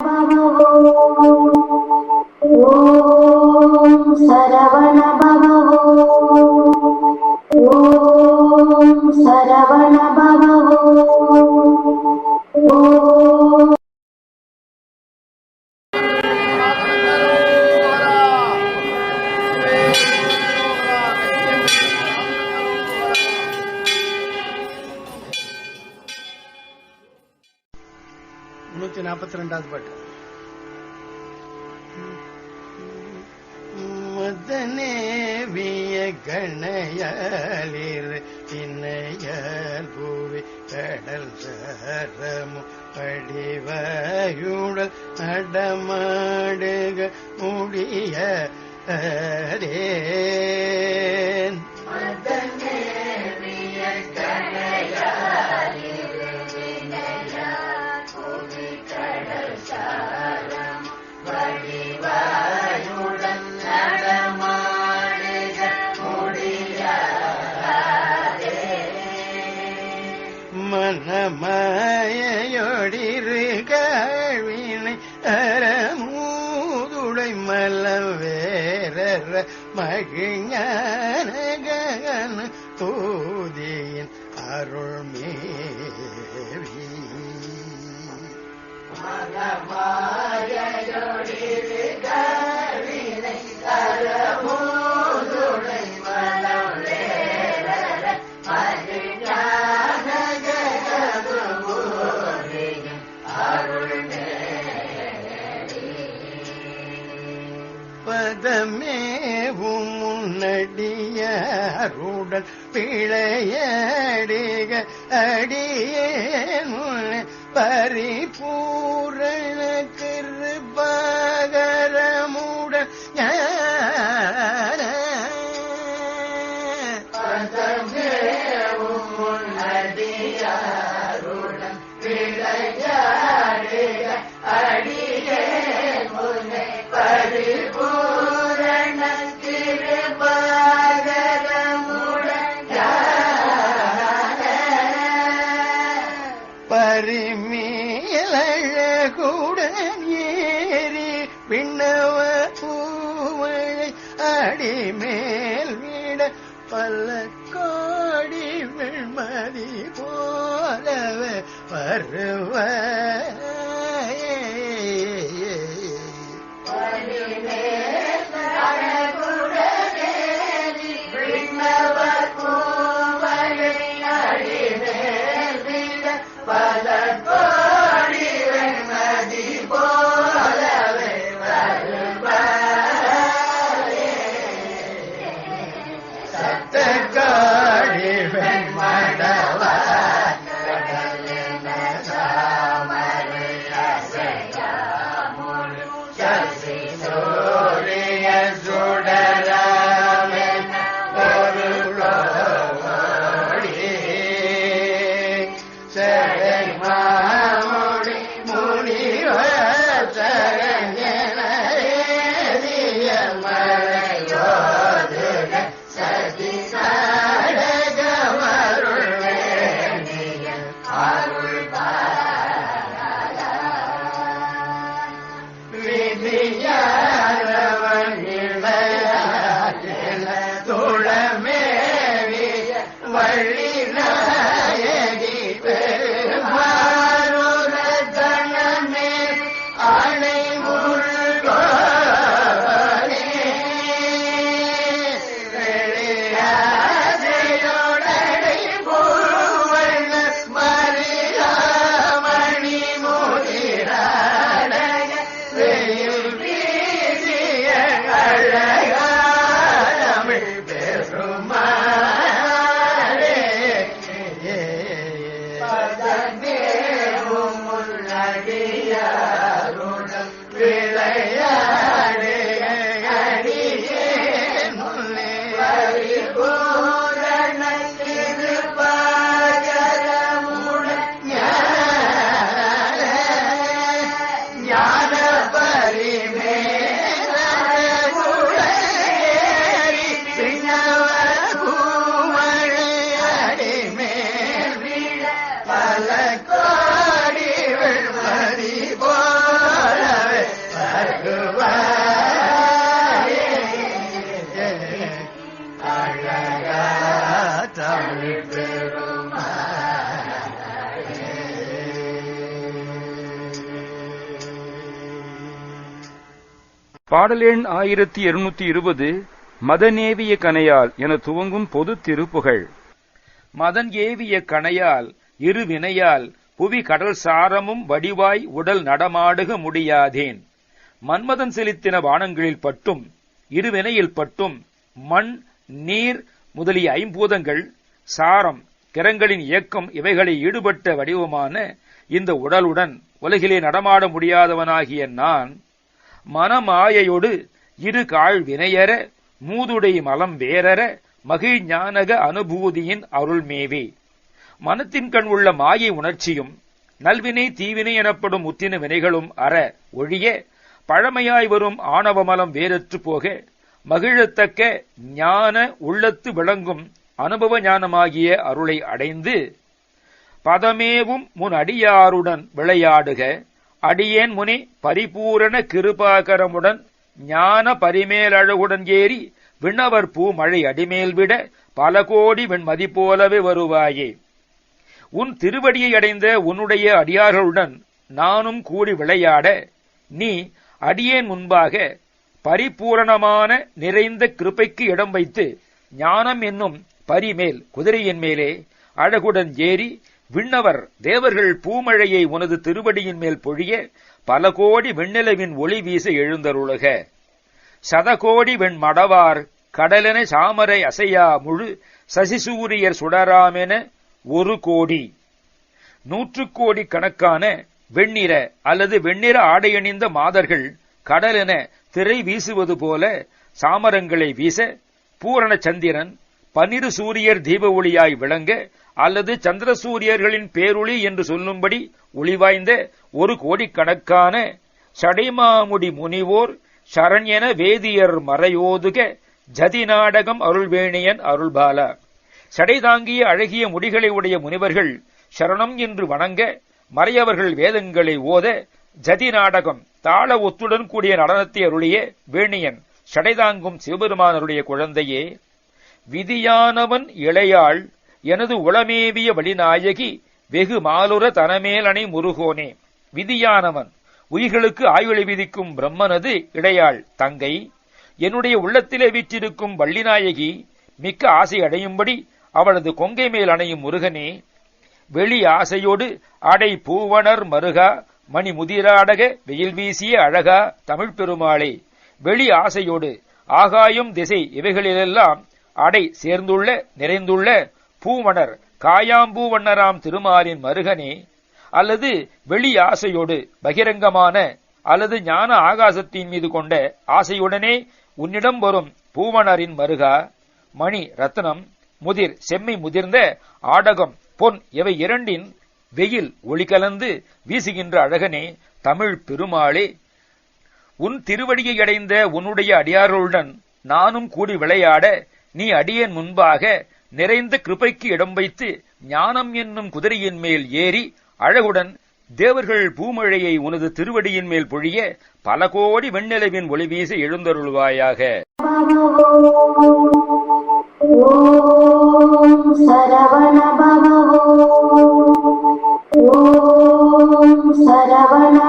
ॐ सरवण നാപ്പത്തിരണ്ടാമത് പാട്ട്. മദനേവിയ ഭൂവി കടൽ സരമു പടിവയുടൽ നടമാടുക മുടിയ അതേ மாயொடிருகவினை அறமூதுடை மலம் வேற மகிஞானகன் தூதியின் அருள்மேவி. மேவி பதமேவும் முன்னடியருடன் பிழையடிக அடியே முன்னே பறிப்பூ அடிமேல் விட பல கோடி வெண்மதி போலவே வருவ Thank God. வேண்டிய அருள் தமிழ் பெருமாளே பாடல் எண் ஆயிரத்தி இருநூத்தி இருபது மதநேவிய கனையால் என துவங்கும் பொது திருப்புகழ் மதன் ஏவிய கணையால் இரு வினையால் புவி கடல் சாரமும் வடிவாய் உடல் நடமாடுக முடியாதேன். மன்மதன் செலுத்தின வானங்களில் பட்டும் இருவினையில் பட்டும் மண் நீர் முதலிய ஐம்பூதங்கள் சாரம் கிரங்களின் இயக்கம் இவைகளை ஈடுபட்ட வடிவமான இந்த உடலுடன் உலகிலே நடமாட முடியாதவனாகிய நான் மனமாயையொடு இரு கால் வினையற மூதுடை மலம் வேரற மகிழ் ஞானக அனுபூதியின் அருள்மேவே. மனத்தின் கண் உள்ள மாயை உணர்ச்சியும் நல்வினை தீவினை எனப்படும் முத்தின வினைகளும் அற ஒழிய பழமையாய் வரும் ஆணவமலம் வேறற்று போக மகிழத்தக்க ஞான உள்ளத்து விளங்கும் அனுபவ ஞானமாகிய அருளை அடைந்து பதமேவும் முன் அடியாருடன் விளையாடுக. அடியேன் முனி பரிபூரண கிருபாகரமுடன் ஞான பரிமேலழகுடன் ஏறி விண்ணவர் பூ மழை அடிமேல் விட பல கோடி வெண்மதி போலவே வருவாயே. உன் திருவடியை அடைந்த உன்னுடைய அடியார்களுடன் நானும் கூடி விளையாட நீ அடியேன் முன்பாக பரிபூரணமான நிறைந்த கிருபைக்கு இடம் வைத்து ஞானம் என்னும் பரிமேல் குதிரையின் மேலே அழகுடன் ஏறி விண்ணவர் தேவர்கள் பூமழையை உனது திருவடியின் மேல் பொழிய பல கோடி வெண்ணிலவின் ஒளி வீச எழுந்தருளுக. சதகோடி வெண் மடவார் கடலென சாமரை அசையா முழு சசிசூரியர் சுடராமென ஒரு கோடி. நூற்று கோடி கணக்கான வெண்ணிற அல்லது வெண்ணிற ஆடையணிந்த மாதர்கள் கடலென திரை வீசுவது போல சாமரங்களை வீச பூரண சந்திரன் பன்னிரு சூரியர் தீப ஒளியாய் விளங்க அல்லது சந்திர சூரியர்களின் பேரொளி என்று சொல்லும்படி ஒளிவாய்ந்த ஒரு கோடிக்கணக்கான சடைமாமுடி முனிவோர் சரண்யன வேதியர் மறையோதுக ஜதி நாடகம் அருள்வேணியன் அருள்பாலா. சடை தாங்கிய அழகிய முடிகளை உடைய முனிவர்கள் சரணம் என்று வணங்க மறையவர்கள் வேதங்களை ஓத ஜதி நாடகம் தாள ஒத்துடன் கூடிய நடனத்தை அருளிய வேணியன் சடைதாங்கும் சிவபெருமானருடைய குழந்தையே விதியானவன் இளையாள் எனது உளமேவிய வழிநாயகி வெகு மாலுர தனமேலனை முருகோனே. விதியானவன் உயிர்களுக்கு ஆயுளை விதிக்கும் பிரம்மனது இடையாள் தங்கை. என்னுடைய உள்ளத்திலே வீற்றிருக்கும் வள்ளிநாயகி மிக்க ஆசை அடையும்படி அவளது கொங்கை மேல் அணையும் முருகனே. வெளி ஆசையோடு அடை பூவனர் மருகா மணி முதிராடக வெயில் வீசிய அழகா தமிழ் பெருமாளே வெளி ஆசையோடு ஆகாயம் திசை இவைகளிலெல்லாம் அடை சேர்ந்துள்ள நிறைந்துள்ள பூவனர் காயாம்பூவண்ணராம் திருமாலின் மருகனே அல்லது வெளி ஆசையோடு பகிரங்கமான அல்லது ஞான ஆகாசத்தின் மீது கொண்ட ஆசையுடனே உன்னிடம் வரும் பூவணரின் மருகா மணி ரத்னம் முதிர் செம்மை முதிர்ந்த ஆடகம் பொன் இவை இரண்டின் வெயில் ஒளி கலந்து வீசுகின்ற அழகனே தமிழ் பெருமாளே உன் திருவடியை அடைந்த உன்னுடைய அடியார்களுடன் நானும் கூடி விளையாட நீ அடியேன் முன்பாக நிறைந்த கிருபைக்கு இடம் வைத்து ஞானம் என்னும் குதிரையின் மேல் ஏறி அழகுடன் தேவர்கள் பூமழையை உனது திருவடியின் மேல் பொழிய பல கோடி வெண்ணிலவின் ஒளி வீசி எழுந்தருள்வாயாக. ॐ Why not?